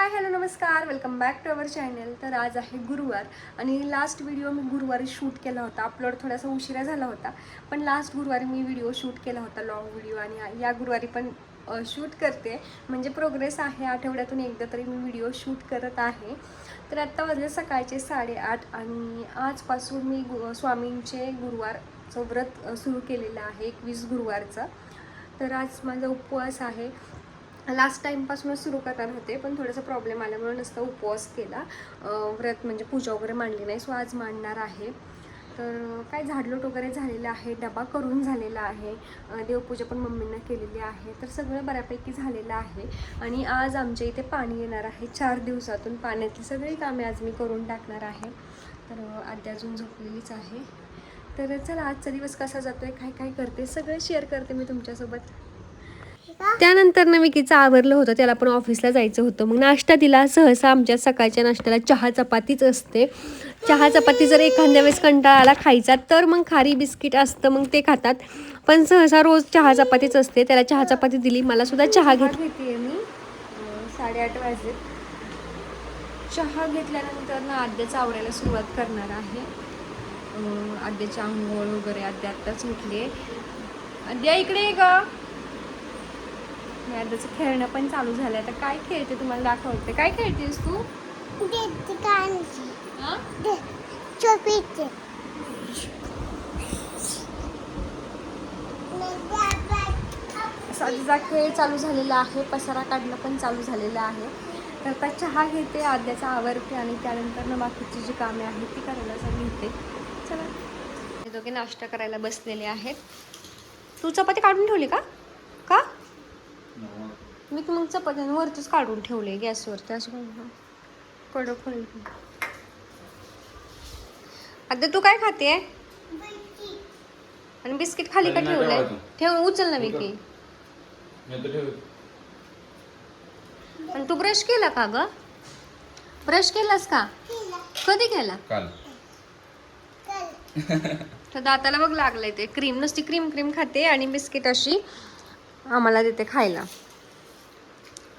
हाय hello नमस्कार. Welcome back to our channel तर आज आहे गुरुवार आणि लास्ट व्हिडिओ मी गुरुवारी शूट केला होता. अपलोड थोडासा उशिरा झाला होता पण लास्ट गुरुवारी मी व्हिडिओ शूट केला होता लॉंग व्हिडिओ आणि या गुरुवारी पण शूट करते. म्हणजे प्रोग्रेस आहे. आठवड्यातून एकदा तरी मी व्हिडिओ शूट करत आहे. तर आत्ता वाजले सकाळचे साडेआठ आणि आजपासून मी गु स्वामींचे गुरुवारचं व्रत सुरू केलेलं आहे. एकवीस गुरुवारचं. तर आज माझा उपवास आहे. लास्ट टाईमपासूनच सुरू करणार होते पण थोडासा प्रॉब्लेम आल्यामुळे नुसता उपवास केला. व्रत म्हणजे पूजा वगैरे मांडली नाही सो आज मांडणार आहे. तर काय झाडलोट वगैरे झालेलं आहे डबा करून झालेला आहे. देवपूजा पण मम्मींना केलेली आहे. तर सगळं बऱ्यापैकी झालेलं आहे. आणि आज आमच्या इथे पाणी येणार आहे. चार दिवसातून पाण्यातली सगळी कामे आज मी करून टाकणार आहे. तर आधी अजून झोपलेलीच आहे. तर चला आजचा दिवस कसा जातो आहे काय काय करते सगळं शेअर करते मी तुमच्यासोबत. त्यानंतर ना विकीचं आवरलं होतं. त्याला पण ऑफिसला जायचं होतं. मग नाश्ता दिला. सहसा आमच्या सकाळच्या नाश्त्याला चहा चपातीच असते. चहा चपाती जर एखाद्या वेळेस कंटाळा आला खायचा तर मग खारी बिस्किट असतं. मग ते खातात. पण सहसा रोज चहा चपातीच असते. त्याला चहा चपाती दिली. मला सुद्धा चहा घेत घेते मी. साडेआठ वाजले चहा घेतल्यानंतर ना आद्याचं आवडायला सुरुवात करणार आहे. आद्याची आंघोळ वगैरे आद्या आत्ताच उठली आद्या इकडे ये ग. आणि खेळणं पण चालू झालं आता काय खेळते तुम्हाला दाखवते. काय खेळतेस तू? हा? तिचा खेळ चालू झालेला आहे. पसारा काढणं पण चालू झालेलं आहे. तर आता चहा घेते आद्याचा आवरते आणि त्यानंतर ना बाकीची जी कामे आहेत ती करायला सांगितते चला. दोघे नाश्ता करायला बसलेले आहेत. तू चपाती काढून ठेवली का? का? मी मग चपात्यांवरतीच काढून ठेवले गॅसवरती असं कडक होईल. आता तू काय खाते आणि बिस्किट खाली का ठेवलंय. ठेव उचल ना विकी. आणि तू ब्रश केला का ग? ब्रश केलास का? कधी केला? काल. तर दाताला बघ लागलंय ते. क्रीम नुसती क्रीम क्रीम खाते आणि बिस्किट अशी आम्हाला देते खायला.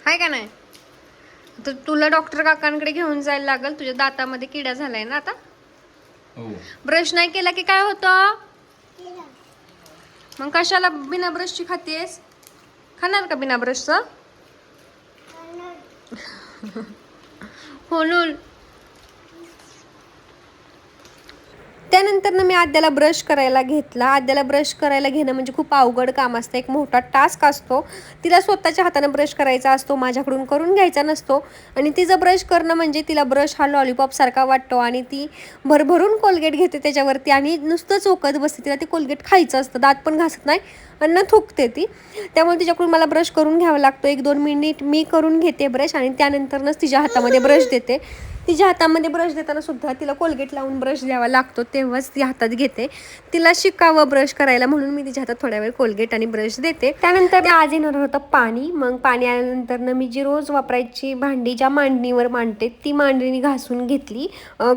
हाय का नाही? तर तुला डॉक्टर काकांकडे घेऊन जायला लागल. तुझ्या दातामध्ये किडा झालाय ना आता? हो. ब्रश नाही केला की काय होतं? मग कशाला बिना ब्रशची खातेस? खाणार का बिना ब्रशचं? म्हणून त्यानंतर ना मी आद्याला ब्रश करायला घेतला. आद्याला ब्रश करायला घेणं म्हणजे खूप अवघड काम असतं. एक मोठा टास्क असतो. तिला स्वतःच्या हातानं ब्रश करायचा असतो माझ्याकडून करून घ्यायचा नसतो. आणि तिचं ब्रश करणं म्हणजे तिला ब्रश हा लॉलीपॉपसारखा वाटतो आणि ती भरभरून कोलगेट घेते त्याच्यावरती आणि नुसतं चोकत बसते. तिला ते कोलगेट खायचं असतं. दात पण घासत नाही अन्न थुकते ती. त्यामुळे तिच्याकडून मला ब्रश करून घ्यावा लागतो. एक दोन मिनिट मी करून घेते ब्रश आणि त्यानंतरच तिच्या हातामध्ये ब्रश देते. तिच्या हातामध्ये ब्रश देताना सुद्धा तिला कोलगेट लावून ब्रश द्यावा लागतो तेव्हाच ती हातात घेते. तिला शिकावं ब्रश करायला म्हणून मी तिच्या हातात थोड्या वेळ कोलगेट आणि ब्रश देते. त्यानंतर आज येणार होतं पाणी. मग पाणी आल्यानंतर मी जी रोज वापरायची भांडी ज्या मांडणीवर मांडते ती मांडणी घासून घेतली.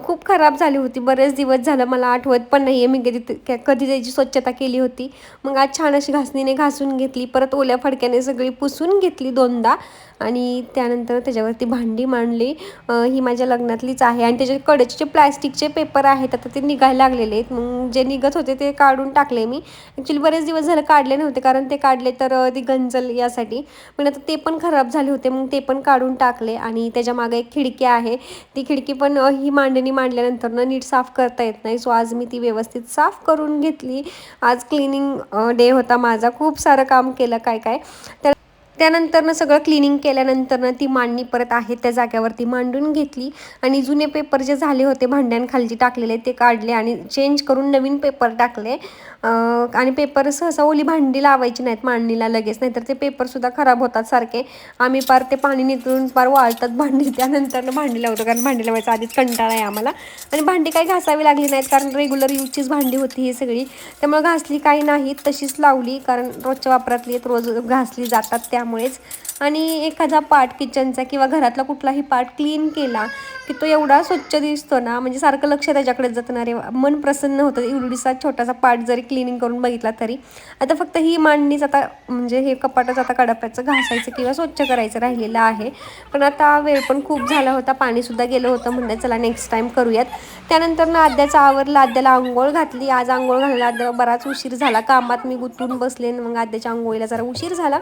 खूप खराब झाली होती. बरेच दिवस झालं मला आठवत पण नाही आहे मी कधी कधी त्याची स्वच्छता केली होती. मग आज छान अशी घासणीने घासून घेतली. परत ओल्या फडक्याने सगळी पुसून घेतली दोनदा. आणि त्यानंतर त्याच्यावरती भांडी मांडली. ही माझ्या लग्नातलीच आहे. आणि त्याचे कडेचे जे प्लॅस्टिकचे पेपर आहेत आता ते निघायला लागलेले आहेत. मग जे निघत होते ते काढून टाकले मी. ॲक्च्युली बरेच दिवस झालं काढले नव्हते कारण ते काढले तर ती गंजल यासाठी. पण आता ते पण खराब झाले होते मग ते पण काढून टाकले. आणि त्याच्यामागे एक खिडकी आहे. ती खिडकी पण ही मांडणी मांडल्यानंतर ना नीट साफ करता येत नाही. सो आज मी ती व्यवस्थित साफ करून घेतली. आज क्लिनिंग डे होता माझा. खूप सारं काम केलं काय काय. तर त्यानंतरनं सगळं क्लिनिंग केल्यानंतरनं ती मांडणी परत आहे त्या जाग्यावरती मांडून घेतली. आणि जुने पेपर जे झाले होते भांड्यांखालची टाकलेले ते काढले आणि चेंज करून नवीन पेपर टाकले. आणि पेपर सहसा ओली भांडी लावायची नाहीत मांडणीला लगेच नाहीतर ते पेपरसुद्धा खराब होतात सारखे. आम्ही पार ते पाणी नितळून पार वाळतात भांडी त्यानंतरनं भांडी लावतो कारण भांडी लावायचा आधीच कंटाळा आहे आम्हाला. आणि भांडी काही घासावी लागली नाहीत कारण रेग्युलर यूजचीच भांडी होती ही सगळी. त्यामुळे घासली काही नाही तशीच लावली कारण रोजच्या वापरातली आहेत रोज घासली जातात त्या. त्यामुळेच आणि एखादा पार्ट किचनचा किंवा घरातला कुठलाही पार्ट क्लीन केला की तो एवढा स्वच्छ दिसतो ना म्हणजे सारखं लक्ष त्याच्याकडे जातं रे. मन प्रसन्न होतं. एवढीसा छोटासा पार्ट जरी क्लिनिंग करून बघितला तरी. आता फक्त ही मांडणीच आता म्हणजे हे कपाटच आता कडप्याचं घासायचं किंवा स्वच्छ करायचं राहिलेलं आहे. पण आता वेळ पण खूप झाला होता. पाणीसुद्धा गेलं होतं म्हणलं चला नेक्स्ट टाईम करूयात. त्यानंतर ना आद्याचा आवरला. आद्याला आंघोळ घातली. आज आंघोळ घालायला आद्या बराच उशीर झाला. कामात मी गुंतून बसले. मग आद्याच्या आंघोळीला जरा उशीर झाला.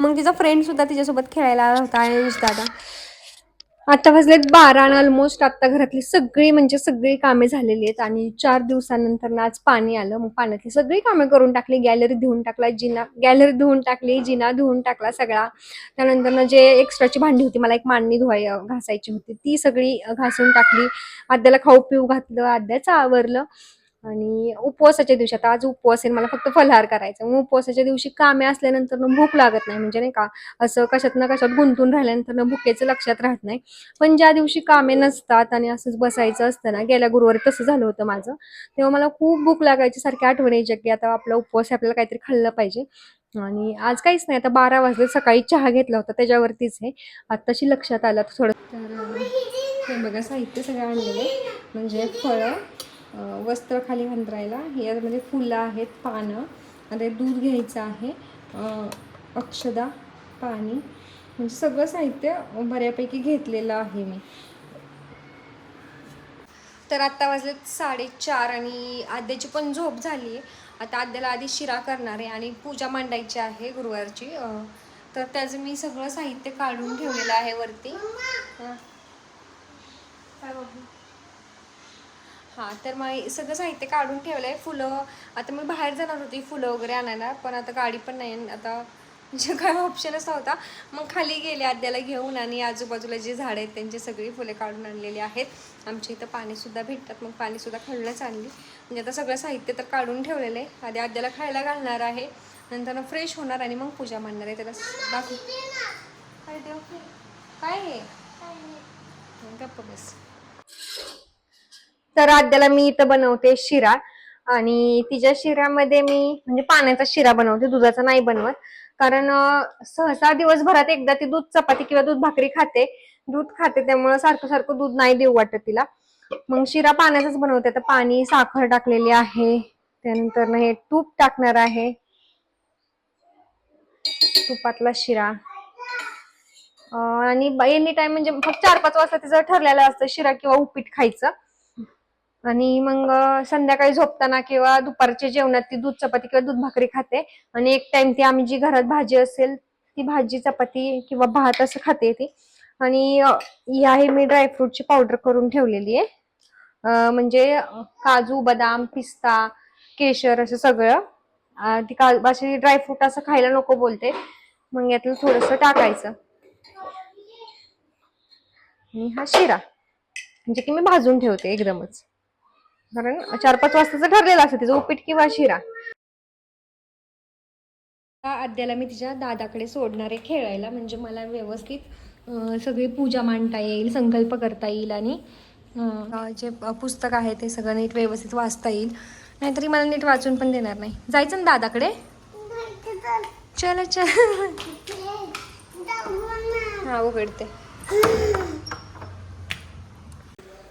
मग तिचा फ्रेंडसुद्धा तिच्यासोबत खेळायला आला होता आयुष दादा आता वाजलेत बारा आणि ऑलमोस्ट आता घरातली सगळी म्हणजे सगळी कामे झालेली आहेत आणि चार दिवसानंतर ना आज पाणी आलं. मग पाण्यातली सगळी कामे करून टाकली गॅलरी धुवून टाकला जिना गॅलरी धुवून टाकली जिना धुवून टाकला सगळा. त्यानंतर ना जे एक्स्ट्राची भांडी होती मला एक मांडणी धुवाय घासायची होती. ती सगळी घासून टाकली. आद्याला खाऊ पिऊ घातलं आद्याचं आवरलं. आणि उपवासाच्या दिवशी आता आज उपवास आहे मला फक्त फलाहार करायचा मग उपवासाच्या दिवशी कामे असल्यानंतर ना भूक लागत नाही. म्हणजे नाही का असं कशात ना कशात गुंतून राहिल्यानंतर ना भुकेचं लक्षात राहत नाही. पण ज्या दिवशी कामे नसतात आणि असंच बसायचं असतं ना गेल्या गुरुवारी तसं झालं होतं माझं. तेव्हा मला खूप भूक लागायची सारखी आठवण यायची की आता आपला उपवास आपल्याला काहीतरी खाल्लं पाहिजे. आणि आज काहीच नाही. आता बारा वाजले सकाळी चहा घेतला होता त्याच्यावरतीच हे आत्ताशी लक्षात आलं थोडं तर हे बघा साहित्य सगळं आणलेलं म्हणजे फळं वस्त्र खाली अंतरायला यामध्ये म्हणजे फुलं आहेत पानं. आणि दूध घ्यायचं आहे. अक्षदा पाणी. म्हणजे सगळं साहित्य बऱ्यापैकी घेतलेलं आहे मी. तर आत्ता वाजलेत साडेचार आणि आद्याची पण झोप झाली आहे. आता आद्याला आधी शिरा करणार आहे आणि पूजा मांडायची आहे गुरुवारची. तर त्याचं मी सगळं साहित्य काढून ठेवलेलं आहे वरती. काय हां तर मग सगळं साहित्य काढून ठेवलं आहे फुलं आता मी बाहेर जाणार होती फुलं वगैरे आणायला पण आता गाडी पण नाही आता म्हणजे काय ऑप्शनच नव्हता. मग खाली गेले आद्याला घेऊन आणि आजूबाजूला जे झाडं आहेत त्यांची सगळी फुले काढून आणलेली आहेत. आमच्या इथं पाणीसुद्धा भेटतात मग पाणीसुद्धा खाल्लंच आणली. म्हणजे आता सगळं साहित्य तर काढून ठेवलेलं आहे. आधी आद्याला खायला घालणार आहे. नंतर फ्रेश होणार आणि मग पूजा मांडणार आहे. त्याला दाखव. काय देव? काय हे गप्प बस. तर आद्याला मी इथं बनवते शिरा. आणि तिच्या शिऱ्यामध्ये मी म्हणजे पाण्याचा शिरा बनवते दुधाचा नाही बनवत. कारण सहसा दिवसभरात एकदा ती दूध चपाती किंवा दूध भाकरी खाते. दूध खाते त्यामुळे सारखं सारखं दूध नाही देऊ वाटत तिला. मग शिरा पाण्याचाच बनवते. आता पाणी साखर टाकलेली आहे. त्यानंतर हे तूप टाकणार आहे. तुपातला शिरा. आणि एनी टाइम म्हणजे फक्त चार पाच वाजता तिचं ठरलेलं असतं शिरा किंवा उपीट खायचं. आणि मग संध्याकाळी झोपताना किंवा दुपारच्या जेवणात ती दूध चपाती किंवा दूध भाकरी खाते. आणि एक टाइम ती आम्ही जी घरात भाजी असेल ती भाजी चपाती किंवा भात असं खाते ती. आणि अं, ही आहे मी ड्रायफ्रूटची पावडर करून ठेवलेली आहे. म्हणजे काजू बदाम पिस्ता केशर असं सगळं. ती का अशी ड्रायफ्रूट असं खायला नको बोलते. मग यातलं थोडस टाकायचं. आणि हा शिरा. म्हणजे की मी भाजून ठेवते एकदमच. कारण चार पाच वाजताचं ठरलेलं असतं तिचं उपीट किंवा शिरा. आद्याला मी तिच्या दादाकडे सोडणार आहे खेळायला म्हणजे मला व्यवस्थित सगळी पूजा मांडता येईल संकल्प करता येईल आणि जे पुस्तक आहे ते सगळं नीट व्यवस्थित वाचता येईल. नाहीतरी मला नीट वाचून पण देणार नाही. जायचं ना दादाकडे? चल चल. हा उघडते.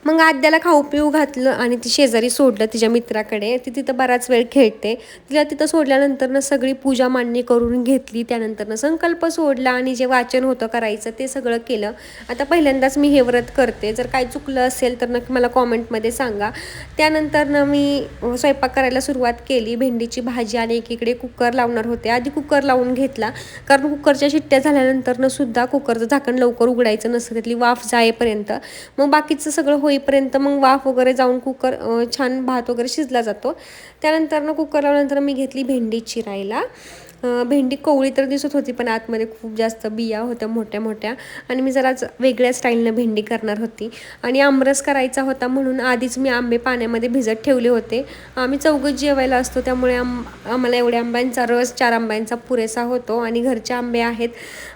मग आद्याला खाऊ पिऊ घातलं आणि ती शेजारी सोडलं तिच्या मित्राकडे. ती तिथं बराच वेळ खेळते. तिला तिथं सोडल्यानंतरनं सगळी पूजा मांडणी करून घेतली. त्यानंतरनं संकल्प सोडला आणि जे वाचन होतं करायचं ते सगळं केलं. आता पहिल्यांदाच मी हे व्रत करते. जर काय चुकलं असेल तर नक्की मला कॉमेंटमध्ये सांगा. त्यानंतरनं मी स्वयंपाक करायला सुरुवात केली. भेंडीची भाजी आणि एकीकडे कुकर लावणार होते. आधी कुकर लावून घेतला. कारण कुकरच्या शिट्ट्या झाल्यानंतरनं सुद्धा कुकरचं झाकण लवकर उघडायचं नसतं. त्यातली वाफ जायपर्यंत मग बाकीचं सगळं होईपर्यंत मग वाफ वगैरे जाऊन कुकर छान भात वगैरे शिजला जातो. त्यानंतर ना कुकर लावल्यानंतर मी घेतली भेंडी चिरायला. भेंडी कोवळी तर दिसत होती पण आतमध्ये खूप जास्त बिया होत्या मोठ्या मोठ्या. आणि मी जराच वेगळ्या स्टाईलनं भेंडी करणार होती. आणि आमरस करायचा होता म्हणून आधीच मी आंबे पाण्यामध्ये भिजत ठेवले होते. आम्ही चौघच जेवायला असतो त्यामुळे आम आम्हाला एवढ्या आंब्यांचा रस चार आंब्यांचा पुरेसा होतो. आणि घरचे आंबे आहेत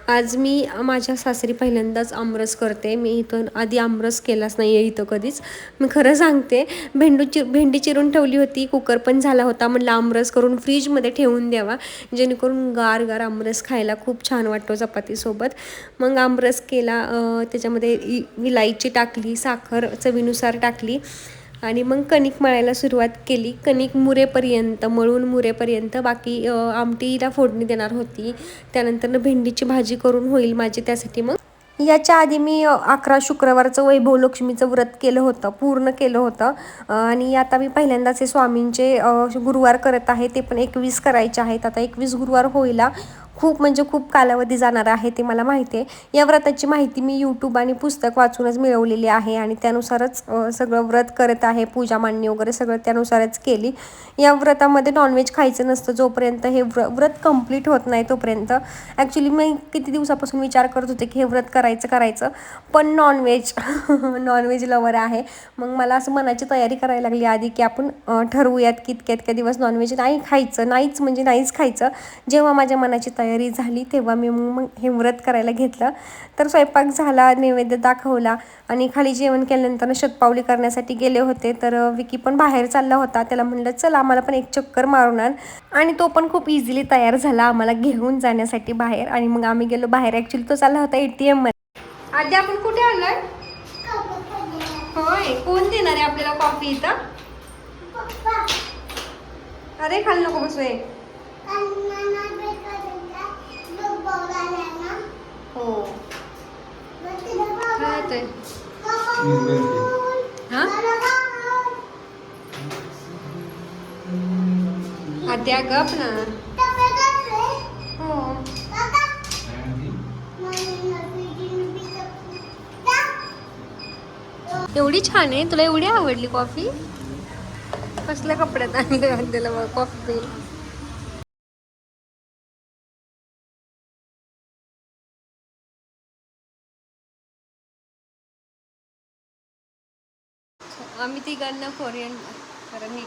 आज मी माझ्या सासरी पहिल्यांदाच आमरस करते. मी इथून आधी आमरस केलाच नाही आहे इथं कधीच. मी खरं सांगते भेंडू चि भेंडी चिरून ठेवली होती कुकर पण झाला होता. म्हटलं आमरस करून फ्रीजमध्ये ठेवून द्यावा. जेणेकरून गार गार आमरस खायला खूप छान वाटतो चपातीसोबत. मग आमरस केला त्याच्यामध्ये इलायची टाकली साखर चवीनुसार टाकली. आणि मग कणिक मळायला सुरुवात केली. कणिक मुरेपर्यंत मळून मुरेपर्यंत बाकी आमटीला फोडणी देणार होती. त्यानंतर भेंडीची भाजी करून होईल माझी त्यासाठी मग. याच्या आधी मी अकरा शुक्रवारचं वैभव लक्ष्मीचं व्रत केलं होतं पूर्ण केलं होतं. आणि आता मी पहिल्यांदाच हे स्वामींचे गुरुवार करत आहे ते पण एकवीस करायचे आहेत. आता एकवीस गुरुवार होईला. खूप म्हणजे खूप कालावधी जाणार आहे ते मला माहिती आहे. या व्रताची माहिती मी यूट्यूब आणि पुस्तक वाचूनच मिळवलेली आहे आणि त्यानुसारच सगळं व्रत करत आहे पूजा मांडणी वगैरे सगळं त्यानुसारच केली. या व्रतामध्ये नॉनव्हेज खायचं नसतं जोपर्यंत हे व्र व्रत कंप्लीट होत नाही तोपर्यंत. ॲक्च्युली मी किती दिवसापासून विचार करत होते की हे व्रत करायचं करायचं. पण नॉनव्हेज नॉनव्हेज लवर आहे. मग मला असं मनाची तयारी करायला लागली आधी की आपण ठरवूयात की इतक्या इतक्या दिवस नॉनव्हेज नाही खायचं नाहीच म्हणजे नाहीच खायचं. जेव्हा माझ्या मनाची तयारी झाली तेव्हा मी मग हे व्रत करायला घेतलं. तर स्वयंपाक झाला नैवेद्य दाखवला आणि खाली जेवण केल्यानंतर शतपावली करण्यासाठी गेले होते. तर विकी पण बाहेर चालला होता. त्याला म्हणलं चल आम्हाला पण एक चक्कर आण आणि तो पण खूप इझिली तयार झाला आम्हाला घेऊन जाण्यासाठी बाहेर. आणि मग आम्ही गेलो बाहेर. ॲक्च्युली तो चालला होता ए टी एममध्ये आधी आपण कुठे आलोय? होय कोण देणार आहे आपल्याला कॉफी इथं? अरे खाल नको बसू हो. काय? हा? गप ना. हो. एवढी छान आहे. तुला एवढी आवडली कॉफी? कसल्या कपड्यात आणली? बघ कॉफी पिईल आम्ही तिघांना कोरियन कारण मी